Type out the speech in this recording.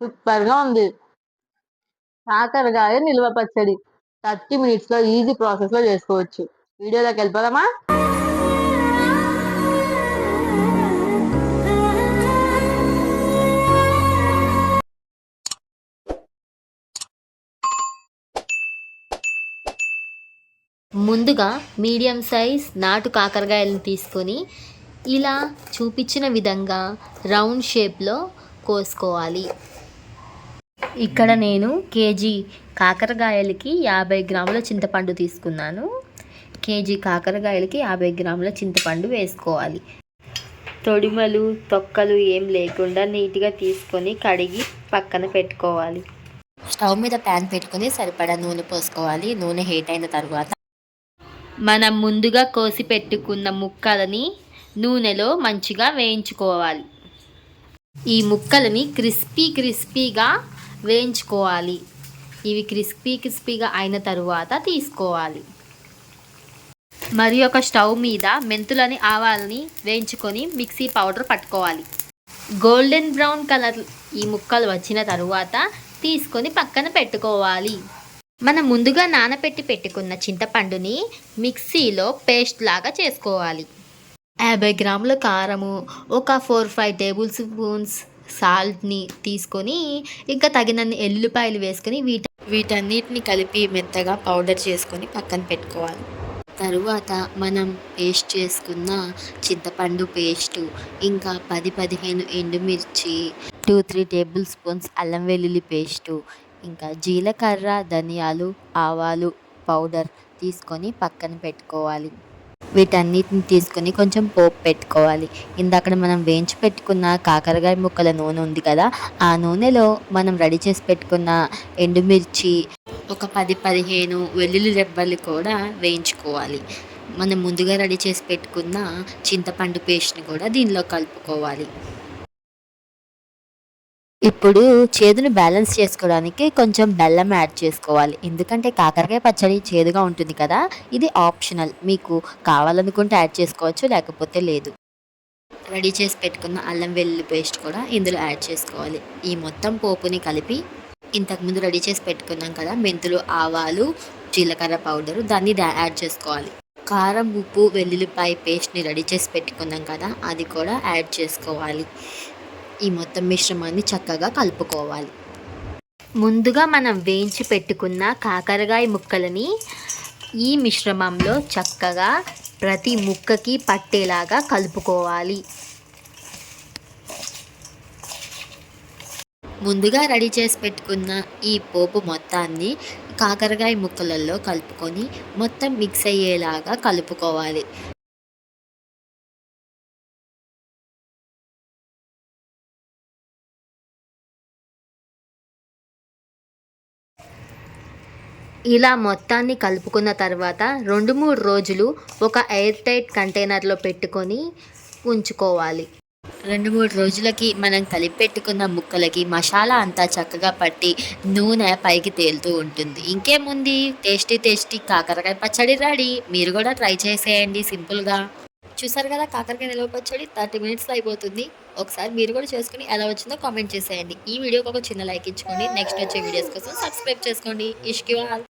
సూపర్గా ఉంది. కాకరకాయ నిల్వ పచ్చడి. థర్టీ మినిట్స్లో ఈజీ ప్రాసెస్లో చేసుకోవచ్చు. వీడియోలోకి వెళ్ళిపోదామా? ముందుగా మీడియం సైజ్ నాటు కాకరకాయలను తీసుకొని ఇలా చూపించిన విధంగా రౌండ్ షేప్లో కోసుకోవాలి. ఇక్కడ నేను కేజీ కాకరకాయలకి యాభై గ్రాముల చింతపండు తీసుకున్నాను. కేజీ కాకరకాయలకి యాభై గ్రాముల చింతపండు వేసుకోవాలి. తొడిమలు తొక్కలు ఏం లేకుండా నీట్గా తీసుకొని కడిగి పక్కన పెట్టుకోవాలి. స్టవ్ మీద ప్యాన్ పెట్టుకొని సరిపడా నూనె పోసుకోవాలి. నూనె హీట్ అయిన తర్వాత మనం ముందుగా కోసి పెట్టుకున్న ముక్కలని నూనెలో మంచిగా వేయించుకోవాలి. ఈ ముక్కలని క్రిస్పీ క్రిస్పీగా వేయించుకోవాలి. ఇవి క్రిస్పీ క్రిస్పీగా అయిన తరువాత తీసుకోవాలి. మరి ఒక స్టవ్ మీద మెంతులని ఆవాలని వేయించుకొని మిక్సీ పౌడర్ పట్టుకోవాలి. గోల్డెన్ బ్రౌన్ కలర్ ఈ ముక్కలు వచ్చిన తరువాత తీసుకొని పక్కన పెట్టుకోవాలి. మనం ముందుగా నానబెట్టి పెట్టుకున్న చింతపండుని మిక్సీలో పేస్ట్ లాగా చేసుకోవాలి. యాభై గ్రాముల కారము ఒక ఫోర్ ఫైవ్ టేబుల్ స్పూన్స్ సాల్ట్ని తీసుకొని ఇంకా తగినన్ని ఎల్లుపాయలు వేసుకొని వీట వీటన్నిటిని కలిపి మెత్తగా పౌడర్ చేసుకొని పక్కన పెట్టుకోవాలి. తరువాత మనం పేస్ట్ చేసుకున్న చింతపండు పేస్టు ఇంకా పది పదిహేను ఎండుమిర్చి టూ త్రీ టేబుల్ స్పూన్స్ అల్లం వెల్లుల్లి పేస్టు ఇంకా జీలకర్ర ధనియాలు ఆవాలు పౌడర్ తీసుకొని పక్కన పెట్టుకోవాలి. వీటన్నిటిని తీసుకొని కొంచెం పోపు పెట్టుకోవాలి. ఇందాక మనం వేయించి పెట్టుకున్న కాకరకాయ ముక్కల నూనె ఉంది కదా ఆ నూనెలో మనం రెడీ చేసి పెట్టుకున్న ఎండుమిర్చి ఒక పది పదిహేను వెల్లుల్లి రెబ్బలు కూడా వేయించుకోవాలి. మనం ముందుగా రెడీ చేసి పెట్టుకున్న చింతపండు పేస్ట్ని కూడా దీనిలో కలుపుకోవాలి. ఇప్పుడు చేదును బ్యాలెన్స్ చేసుకోవడానికి కొంచెం బెల్లం యాడ్ చేసుకోవాలి. ఎందుకంటే కాకరకాయ పచ్చడి చేదుగా ఉంటుంది కదా ఇది ఆప్షనల్. మీకు కావాలనుకుంటే యాడ్ చేసుకోవచ్చు లేకపోతే లేదు. రెడీ చేసి పెట్టుకున్న అల్లం వెల్లుల్లి పేస్ట్ కూడా ఇందులో యాడ్ చేసుకోవాలి. ఈ మొత్తం పోపుని కలిపి ఇంతకుముందు రెడీ చేసి పెట్టుకున్నాం కదా మెంతులు ఆవాలు జీలకర్ర పౌడరు దాన్ని యాడ్ చేసుకోవాలి. కారం ఉప్పు వెల్లుల్లిపాయ పేస్ట్ని రెడీ చేసి పెట్టుకున్నాం కదా అది కూడా యాడ్ చేసుకోవాలి. ఈ మొత్తం మిశ్రమాన్ని చక్కగా కలుపుకోవాలి. ముందుగా మనం వేయించి పెట్టుకున్న కాకరకాయ ముక్కలని ఈ మిశ్రమంలో చక్కగా ప్రతి ముక్కకి పట్టేలాగా కలుపుకోవాలి. ముందుగా రెడీ చేసి పెట్టుకున్న ఈ పోపు మొత్తాన్ని కాకరకాయ ముక్కలలో కలుపుకొని మొత్తం మిక్స్ అయ్యేలాగా కలుపుకోవాలి. ఇలా మొత్తాన్ని కలుపుకున్న తర్వాత రెండు మూడు రోజులు ఒక ఎయిర్ టైట్ కంటైనర్లో పెట్టుకొని ఉంచుకోవాలి. రెండు మూడు రోజులకి మనం కలిపి పెట్టుకున్న ముక్కలకి మసాలా అంతా చక్కగా పట్టి నూనె పైకి తేలుతూ ఉంటుంది. ఇంకేముంది? టేస్టీ టేస్టీ కాకరకాయ పచ్చడి రెడీ. మీరు కూడా ట్రై చేసేయండి సింపుల్గా. చూసారు కదా కాకరకాయ నిలవ పచ్చడి? థర్టీ మినిట్స్లో అయిపోతుంది. ఒకసారి మీరు కూడా చేసుకుని ఎలా వచ్చిందో కామెంట్ చేసేయండి. ఈ వీడియోకి ఒక చిన్న లైక్ ఇచ్చుకోండి. నెక్స్ట్ వచ్చే వీడియోస్ కోసం సబ్స్క్రైబ్ చేసుకోండి. ఇష్కి